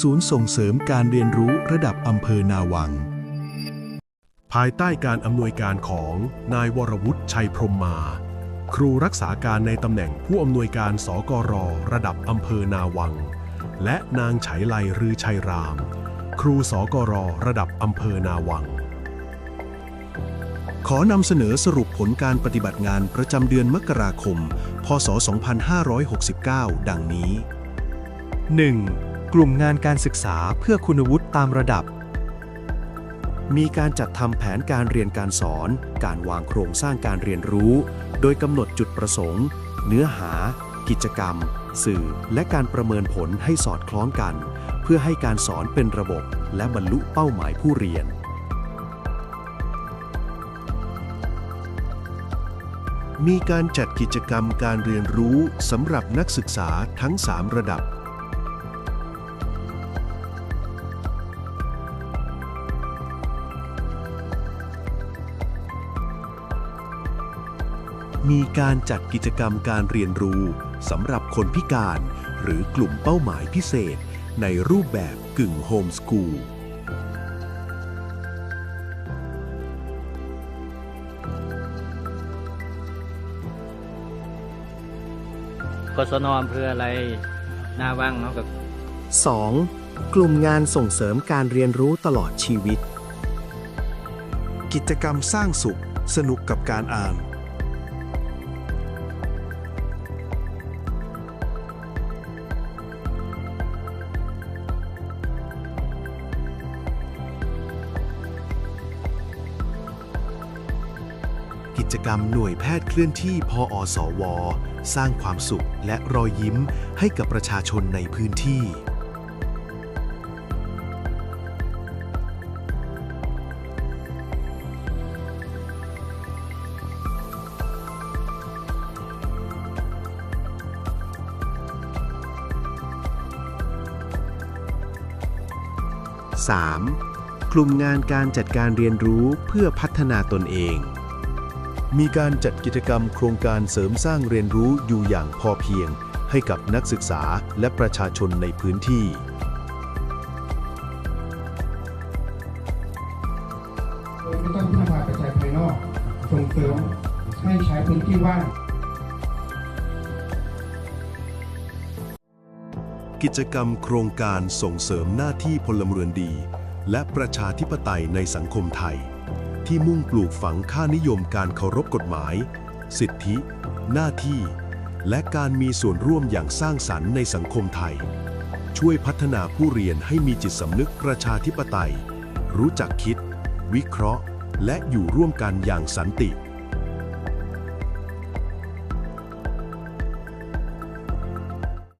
ศูนย์ส่งเสริมการเรียนรู้ระดับอำเภอนาวัง ภายใต้การอำนวยการของนายวรวุฒิชัยพรมมา ครูรักษาการในตำแหน่งผู้อำนวยการสกรระดับอำเภอนาวัง และนางไฉไลรือชัยราม ครูสกรระดับอำเภอนาวัง ขอนำเสนอสรุปผลการปฏิบัติงานประจำเดือนมกราคม พศ 2569 ดังนี้ 1. กลุ่มงานการศึกษาเพื่อคุณวุฒิตามระดับ มีการจัดทำแผนการเรียนการสอน การวางโครงสร้างการเรียนรู้ โดยกำหนดจุดประสงค์ เนื้อหา กิจกรรม สื่อ และการประเมินผลให้สอดคล้องกัน เพื่อให้การสอนเป็นระบบ และบรรลุเป้าหมายผู้เรียนมีการจัดกิจกรรมการเรียนรู้สำหรับนักศึกษาทั้ง 3 ระดับ มีการจัดกิจกรรมการเรียนรู้สำหรับคนพิการ หรือกลุ่มเป้าหมายพิเศษ ในรูปแบบกึ่งโฮมสกูลกศนอำเภออะไรหน้าว่างเขากับ 2. กลุ่มงานส่งเสริมการเรียนรู้ตลอดชีวิต กิจกรรมสร้างสุข สนุกกับการอ่าน จกรรมหน่วยแพทย์เคลื่อนที่พออสว สร้างความสุขและรอยยิ้มให้กับประชาชนในพื้นที่ 3. กลุ่มงานการจัดการเรียนรู้เพื่อพัฒนาตนเอง มีการจัดกิจกรรมโครงการเสริมสร้างเรียนรู้อยู่อย่างพอเพียง ให้กับนักศึกษาและประชาชนในพื้นที่ โดยไม่ต้องพึ่งพาปัจจัยภายนอก ส่งเสริมให้ใช้พื้นที่ว่างกิจกรรมโครงการส่งเสริมหน้าที่พลเมืองดี และประชาธิปไตยในสังคมไทย ที่มุ่งปลูกฝังค่านิยมการเคารพกฎหมาย สิทธิ หน้าที่ และการมีส่วนร่วมอย่างสร้างสรรค์ในสังคมไทย ช่วยพัฒนาผู้เรียนให้มีจิตสำนึกประชาธิปไตย รู้จักคิด วิเคราะห์ และอยู่ร่วมกันอย่างสันติ